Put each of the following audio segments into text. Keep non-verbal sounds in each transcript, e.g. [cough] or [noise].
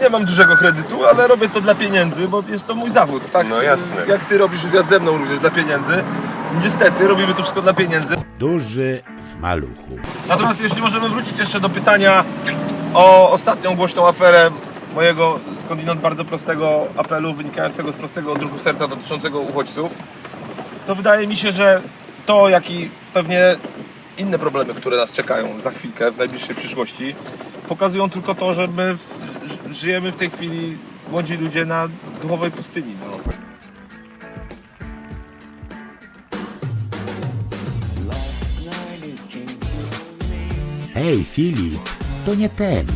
nie mam dużego kredytu, ale robię to dla pieniędzy, bo jest to mój zawód, tak? No jasne. Jak ty robisz wywiad ze mną również dla pieniędzy. Niestety robimy to wszystko dla pieniędzy. Duży w maluchu. Natomiast jeśli możemy wrócić jeszcze do pytania o ostatnią głośną aferę mojego skądinąd bardzo prostego apelu wynikającego z prostego odruchu serca dotyczącego uchodźców, to wydaje mi się, że to jak i pewnie inne problemy, które nas czekają za chwilkę w najbliższej przyszłości, pokazują tylko to, że my żyjemy w tej chwili młodzi ludzie na duchowej pustyni. No. Hej, Filip, to nie ten.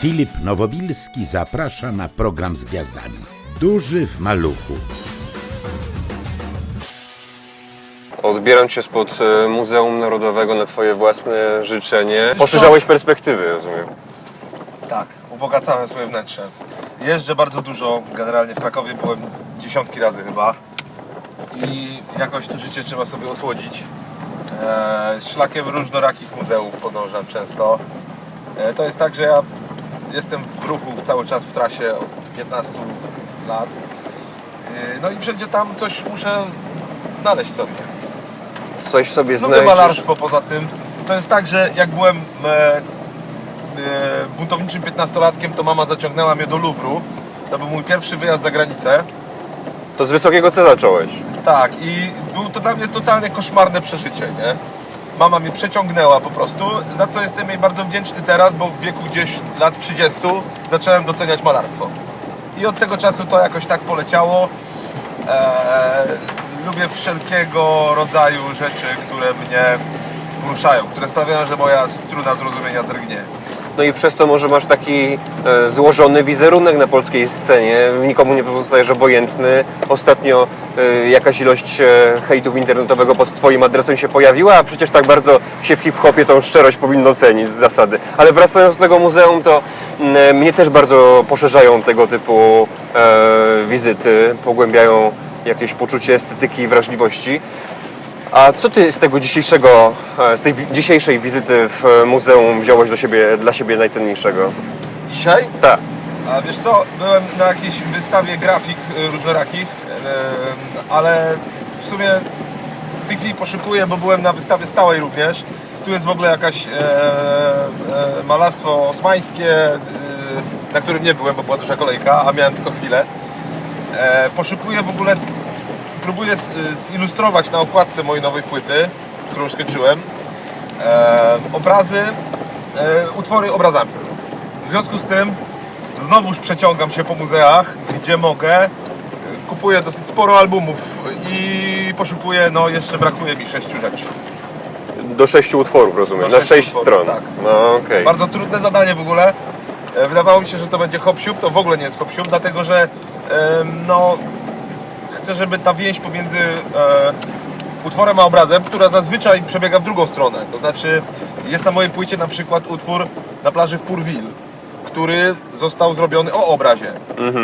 Filip Nowobilski zaprasza na program z gwiazdami. Duży w maluchu. Odbieram cię spod e, Muzeum Narodowego na twoje własne życzenie. Poszerzałeś perspektywy, rozumiem. Tak, ubogacałem swoje wnętrze. Jeżdżę bardzo dużo, generalnie w Krakowie byłem dziesiątki razy chyba. I jakoś to życie trzeba sobie osłodzić. E, szlakiem różnorakich muzeów podążam często. E, to jest tak, że ja jestem w ruchu cały czas w trasie od 15 lat. E, no i wszędzie tam coś muszę znaleźć sobie. Coś sobie Lubię znajdziesz. malarstwo poza tym. To jest tak, że jak byłem e, e, buntowniczym 15-latkiem, to mama zaciągnęła mnie do Luwru. To był mój pierwszy wyjazd za granicę. To z wysokiego C zacząłeś. Tak, i było to dla mnie totalnie koszmarne przeżycie, nie? Mama mnie przeciągnęła po prostu, za co jestem jej bardzo wdzięczny teraz, bo w wieku gdzieś lat 30 zacząłem doceniać malarstwo. I od tego czasu to jakoś tak poleciało. Eee, lubię wszelkiego rodzaju rzeczy, które mnie poruszają, które sprawiają, że moja struna zrozumienia drgnie. No i przez to może masz taki e, złożony wizerunek na polskiej scenie. Nikomu nie pozostajesz obojętny. Ostatnio e, jakaś ilość e, hejtu internetowego pod twoim adresem się pojawiła, a przecież tak bardzo się w hip-hopie tą szczerość powinno cenić z zasady. Ale wracając do tego muzeum, to mm, mnie też bardzo poszerzają tego typu wizyty, pogłębiają jakieś poczucie estetyki i wrażliwości. A co ty z tego dzisiejszego, e, z tej dzisiejszej wizyty w e, muzeum wziąłeś do siebie, dla siebie najcenniejszego? Dzisiaj Tak. A wiesz co, byłem na jakiejś wystawie grafik y, różnorakich, ale w sumie w tej chwili poszukuję, bo byłem na wystawie stałej również. Tu jest w ogóle jakaś e, e, malarstwo osmańskie, e, na którym nie byłem, bo była duża kolejka, a miałem tylko chwilę. E, poszukuję w ogóle, próbuję z, zilustrować na okładce mojej nowej płyty, którą skończyłem, e, obrazy, e, utwory obrazami. W związku z tym znowuż przeciągam się po muzeach, gdzie mogę. Kupuję dosyć sporo albumów i poszukuję, no jeszcze brakuje mi sześciu rzeczy. Do sześciu utworów, rozumiem, Do na sześciu sześć utworów, stron. tak. No okej. Bardzo trudne zadanie w ogóle. E, Wydawało mi się, że to będzie hop siup, to w ogóle nie jest hop siup, dlatego że no chcę, żeby ta więź pomiędzy e, utworem a obrazem, która zazwyczaj przebiega w drugą stronę. To znaczy jest na mojej płycie na przykład utwór na plaży w Pourville, który został zrobiony o obrazie.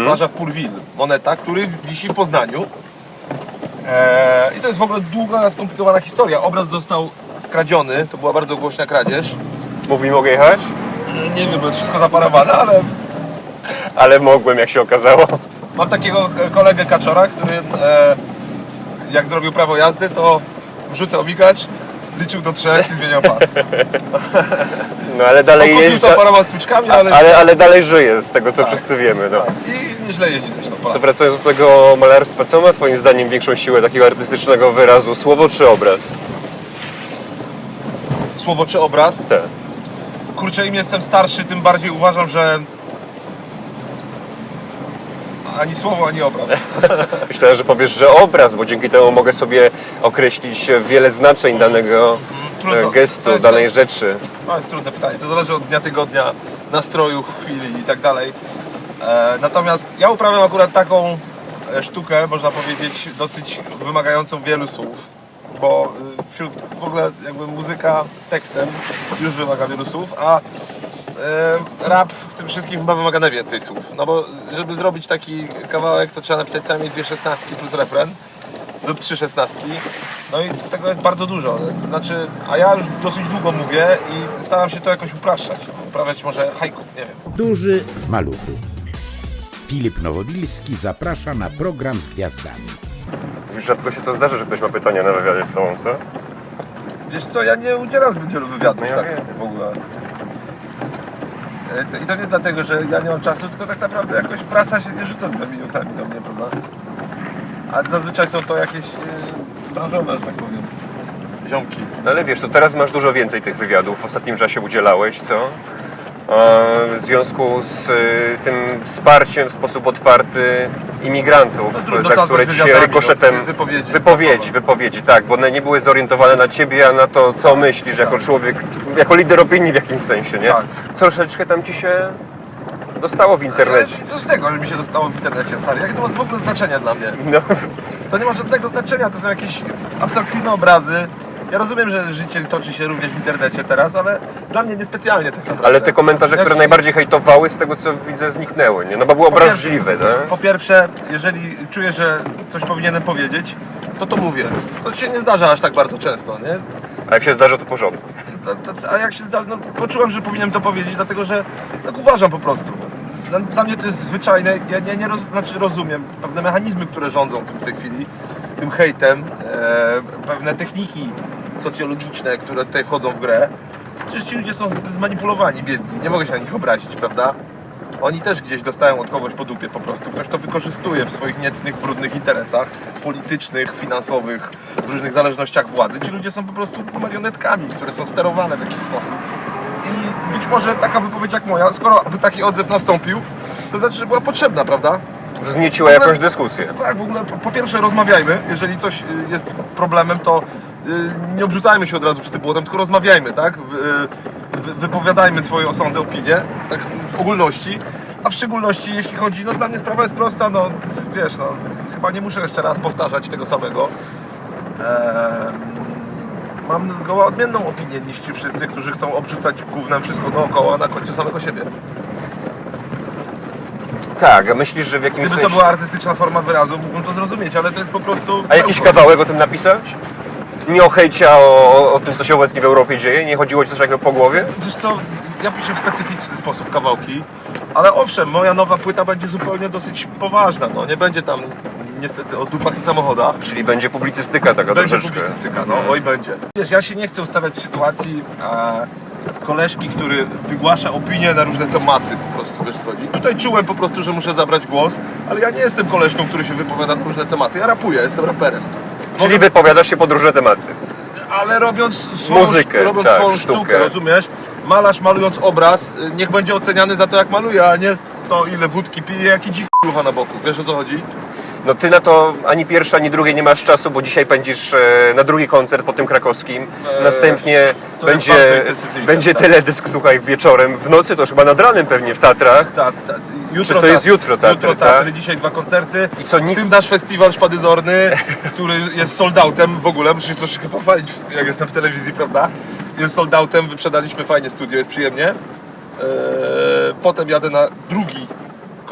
Plaża w Pourville, moneta, który wisi w Poznaniu. E, I to jest w ogóle długa, skomplikowana historia. Obraz został skradziony, to była bardzo głośna kradzież. Mów mi, mogę jechać? Nie wiem, bo jest wszystko zaparowane, ale Ale mogłem, jak się okazało. Mam takiego kolegę kaczora, który e, jak zrobił prawo jazdy, to wrzucał migacz, liczył do trzech i zmieniał pas. No ale dalej jeździ. to paroma styczkami, ale... Ale, ale dalej żyje, z tego co Tak. wszyscy wiemy. No. Tak, I nieźle jeździ zresztą To Polak. wracając do tego malarstwa, co ma twoim zdaniem większą siłę takiego artystycznego wyrazu? Słowo czy obraz? Słowo czy obraz? Te. Kurczę, im jestem starszy, tym bardziej uważam, że ani słowo, ani obraz. [laughs] Myślałem, że powiesz, że obraz, bo dzięki temu mogę sobie określić wiele znaczeń danego Trudno. e, To gestu, jest danej tak. rzeczy. To jest trudne pytanie. To zależy od dnia tygodnia, nastroju, chwili i tak dalej. E, natomiast ja uprawiam akurat taką e, sztukę, można powiedzieć, dosyć wymagającą wielu słów, bo wśród w ogóle jakby muzyka z tekstem już wymaga wielu słów, a rap w tym wszystkim chyba wymaga najwięcej słów. No bo żeby zrobić taki kawałek, to trzeba napisać co najmniej dwie szesnastki plus refren. lub trzy szesnastki. No i tego jest bardzo dużo. To znaczy, a ja już dosyć długo mówię i staram się to jakoś upraszczać. Uprawiać może haiku, nie wiem. Duży w maluchu. Filip Nowobilski zaprasza na program z gwiazdami. Już rzadko się to zdarza, że ktoś ma pytania na wywiadzie z tobą, co? Wiesz co, ja nie udzielam zbyt wielu wywiadów No ja tak wiem. w ogóle. E, I to nie dlatego, że ja nie mam czasu, tylko tak naprawdę jakoś prasa się nie rzuca tymi minutami do mnie, prawda? A zazwyczaj są to jakieś e, branżowe, że tak powiem, ziomki. No ale wiesz, to teraz masz dużo więcej tych wywiadów. W ostatnim czasie udzielałeś, co? W związku z y, tym wsparciem w sposób otwarty imigrantów, No, za które dzisiaj wywiadami, rykoszetem... wypowiedzi. Wypowiedzi, wypowiedzi, tak, bo one nie były zorientowane na ciebie, a na to, co myślisz jako Tak. człowiek, jako lider opinii w jakimś sensie, nie? Tak. Troszeczkę tam ci się dostało w internecie. Co z tego, że mi się dostało w internecie, stary? Jakie to ma w ogóle znaczenie dla mnie? No, To nie ma żadnego znaczenia, to są jakieś abstrakcyjne obrazy. Ja rozumiem, że życie toczy się również w internecie teraz, ale dla mnie niespecjalnie tak naprawdę. ale te komentarze, które najbardziej hejtowały, z tego co widzę, zniknęły, nie? No bo pierwsze- obraźliwe, tak? Po pierwsze, jeżeli czuję, że coś powinienem powiedzieć, to to mówię. To się nie zdarza aż tak bardzo często, nie? A jak się zdarza, to porządku. No, A jak się zdarza, no, poczułem, że powinienem to powiedzieć, dlatego że tak uważam po prostu. Dla, dla mnie to jest zwyczajne, ja nie, nie roz, znaczy rozumiem pewne mechanizmy, które rządzą tym w tej chwili, tym hejtem, e, pewne techniki socjologiczne, które tutaj wchodzą w grę. Przecież ci ludzie są zmanipulowani, biedni, nie mogę się na nich obrazić, prawda? Oni też gdzieś dostają od kogoś po dupie po prostu. Ktoś to wykorzystuje w swoich niecnych, brudnych interesach politycznych, finansowych, w różnych zależnościach władzy. Ci ludzie są po prostu marionetkami, które są sterowane w jakiś sposób. I być może taka wypowiedź jak moja, skoro by taki odzew nastąpił, to znaczy, że była potrzebna, prawda? Wznieciła jakąś dyskusję. Tak, w ogóle po, po pierwsze rozmawiajmy. Jeżeli coś y, jest problemem, to y, nie obrzucajmy się od razu wszyscy błotem, tylko rozmawiajmy, tak? Y, wy, wypowiadajmy swoje osądy, opinie, tak w ogólności. A w szczególności jeśli chodzi, no dla mnie sprawa jest prosta, no wiesz, no chyba nie muszę jeszcze raz powtarzać tego samego. Ehm, mam zgoła odmienną opinię niż ci wszyscy, którzy chcą obrzucać gównem wszystko dookoła na końcu samego siebie. Tak, a myślisz, że w jakimś Gdyby to sensie... była artystyczna forma wyrazu, mógłbym to zrozumieć, ale to jest po prostu... A jakiś kawałek o tym napisać? Nie o hejcie, a o, o tym, co się obecnie w Europie dzieje? Nie chodziło ci coś takiego po głowie? Wiesz co, ja piszę w specyficzny sposób kawałki, ale owszem, moja nowa płyta będzie zupełnie dosyć poważna, no nie będzie tam niestety o dupach i samochodach. Czyli będzie publicystyka taka Będzie troszeczkę. publicystyka, no oj będzie. Wiesz, ja się nie chcę ustawiać w sytuacji e, koleżki, który wygłasza opinię na różne tematy po prostu, wiesz co chodzi. Tutaj czułem po prostu, że muszę zabrać głos, ale ja nie jestem koleżką, który się wypowiada na różne tematy, ja rapuję, jestem raperem. Czyli wypowiadasz się pod różne tematy. Ale robiąc swoją, Muzykę, robiąc tak, swoją sztukę. sztukę, rozumiesz? Malarz malując obraz, y, niech będzie oceniany za to jak maluje, a nie to ile wódki pije, jaki dziw rucha na boku. Wiesz o co chodzi? No ty na to ani pierwsze, ani drugie nie masz czasu, bo dzisiaj pędzisz e, na drugi koncert po tym krakowskim. Eee, Następnie jest będzie, będzie tak. teledysk, słuchaj, wieczorem. W nocy to już chyba nad ranem pewnie w Tatrach. Tak, tak. Jutro to jest Tatry. jutro Tatry, Jutro tak? Dzisiaj dwa koncerty. I co, W nikt- tym nasz festiwal szpadyzorny, który jest sold outem w ogóle, muszę się troszkę pochwalić, jak jestem w telewizji, prawda? Jest sold outem, wyprzedaliśmy fajnie studio, jest przyjemnie. Eee, potem jadę na drugi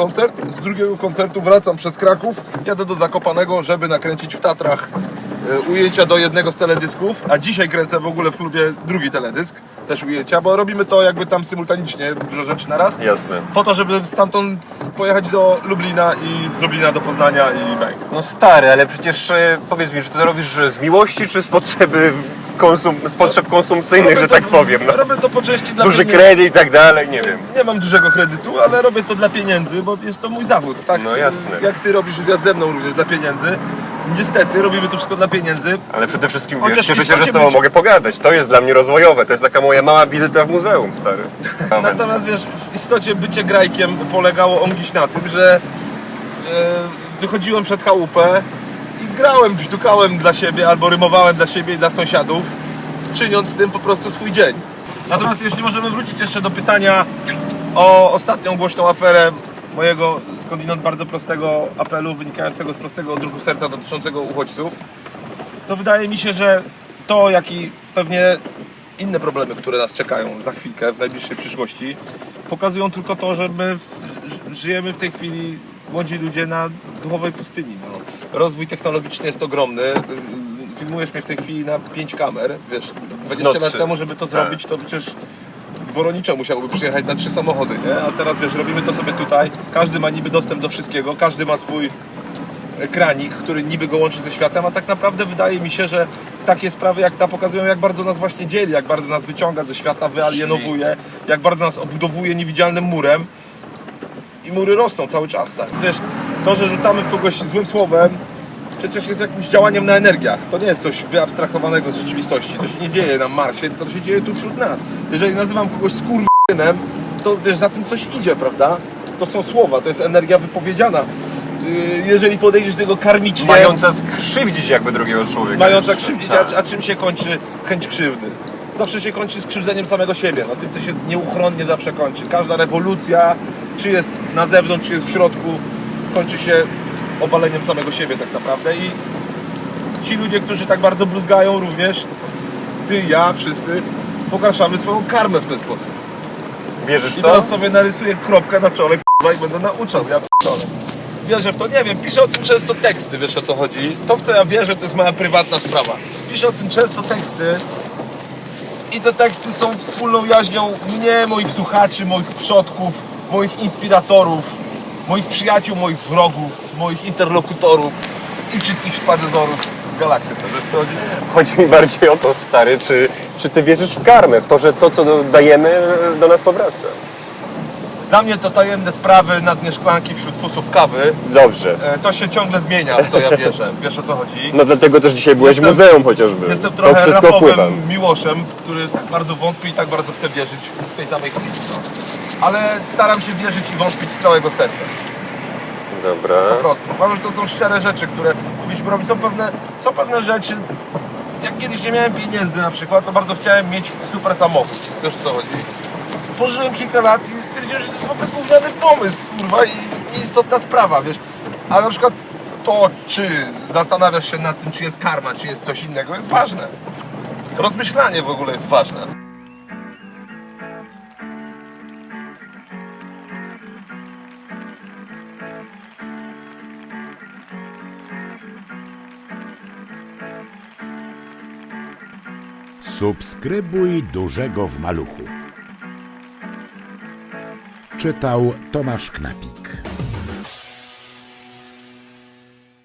koncert. Z drugiego koncertu wracam przez Kraków, jadę do Zakopanego, żeby nakręcić w Tatrach ujęcia do jednego z teledysków, a dzisiaj kręcę w ogóle w klubie drugi teledysk, też ujęcia, bo robimy to jakby tam symultanicznie, dużo rzeczy na raz Jasne. po to, żeby stamtąd pojechać do Lublina i z Lublina do Poznania i bang. No stary, ale przecież e, powiedz mi, że ty to robisz z miłości, czy z potrzeby konsum, z potrzeb konsumpcyjnych, że tak powiem. No. Robię to po części dla Duży pieniędzy. kredyt i tak dalej, nie wiem. Nie mam dużego kredytu, ale robię to dla pieniędzy, bo jest to mój zawód, tak? No jasne. Jak ty robisz wywiad ze mną również dla pieniędzy. Niestety robimy to wszystko dla pieniędzy. Ale przede wszystkim Chociaż wiesz, cieszę się, że istocie z tobą mogę pogadać. To jest dla mnie rozwojowe, to jest taka moja mała wizyta w muzeum, stary. Amen. [laughs] Natomiast wiesz, w istocie bycie grajkiem polegało ongiś na tym, że e, wychodziłem przed chałupę i grałem, bźdukałem dla siebie albo rymowałem dla siebie i dla sąsiadów, czyniąc tym po prostu swój dzień. Natomiast jeśli możemy wrócić jeszcze do pytania o ostatnią głośną aferę mojego skądinąd bardzo prostego apelu wynikającego z prostego odruchu serca dotyczącego uchodźców, to wydaje mi się, że to, jak i pewnie inne problemy, które nas czekają za chwilkę, w najbliższej przyszłości, pokazują tylko to, że my żyjemy w tej chwili, młodzi ludzie, na duchowej pustyni. No. rozwój technologiczny jest ogromny. Filmujesz mnie w tej chwili na 5 kamer, wiesz, 20 lat temu, żeby to zrobić, to przecież Woronicza musiałoby przyjechać na trzy samochody, nie? A teraz wiesz, robimy to sobie tutaj, każdy ma niby dostęp do wszystkiego, każdy ma swój ekranik, który niby go łączy ze światem, a tak naprawdę wydaje mi się, że takie sprawy jak ta pokazują, jak bardzo nas właśnie dzieli, jak bardzo nas wyciąga ze świata, wyalienowuje, jak bardzo nas obudowuje niewidzialnym murem i mury rosną cały czas, tak? Wiesz, to, że rzucamy w kogoś złym słowem, przecież jest jakimś działaniem na energiach. To nie jest coś wyabstrahowanego z rzeczywistości. To się nie dzieje na Marsie, tylko to się dzieje tu wśród nas. Jeżeli nazywam kogoś skurwynem, to wiesz, za tym coś idzie, prawda? To są słowa, to jest energia wypowiedziana. Yy, Jeżeli podejdziesz do tego karmicznie, Mająca skrzywdzić jakby drugiego człowieka. mająca jeszcze. krzywdzić, Tak. a, a czym się kończy chęć krzywdy? Zawsze się kończy skrzywdzeniem samego siebie. No tym to się nieuchronnie zawsze kończy. Każda rewolucja, czy jest na zewnątrz, czy jest w środku, kończy się obaleniem samego siebie tak naprawdę i ci ludzie, którzy tak bardzo bluzgają również, ty, ja, wszyscy, pogarszamy swoją karmę w ten sposób. Wierzysz w I to? teraz sobie narysuję kropkę na czole k***a, i będę nauczał, ja p***dolę. Wierzę w to, nie wiem, piszę o tym często teksty, wiesz o co chodzi. To w co ja wierzę to jest moja prywatna sprawa. Piszę o tym często teksty i te teksty są wspólną jaźnią mnie, moich słuchaczy, moich przodków, moich inspiratorów, moich przyjaciół, moich wrogów, moich interlokutorów i wszystkich szpadyzorów w galaktyce, chodzi? Chodzi mi bardziej o to, stary, czy, czy ty wierzysz w karmę, w to, że to, co dajemy, do nas powraca? Dla mnie to tajemne sprawy na dnie szklanki wśród fusów kawy. Dobrze. E, To się ciągle zmienia, w co ja wierzę. [laughs] Wiesz o co chodzi? No dlatego też dzisiaj byłeś Jestem- w muzeum chociażby. Jestem to trochę wszystko rapowym wpływa. miłoszem, który tak bardzo wątpi i tak bardzo chce wierzyć w tej samej chwili. No. Ale staram się wierzyć i wątpić z całego serca. Dobra. Po prostu. Uważam, że to są szczere rzeczy, które powinniśmy robić. Są pewne, są pewne rzeczy. Jak kiedyś nie miałem pieniędzy na przykład, to bardzo chciałem mieć super samochód. Wiesz o co chodzi? Pożyłem kilka lat i stwierdziłem, że to jest w ogóle gówniany pomysł, kurwa, i nieistotna sprawa, wiesz. Ale na przykład to, czy zastanawiasz się nad tym, czy jest karma, czy jest coś innego, jest ważne. Rozmyślanie w ogóle jest ważne. Subskrybuj dużego w maluchu. Czytał Tomasz Knapik.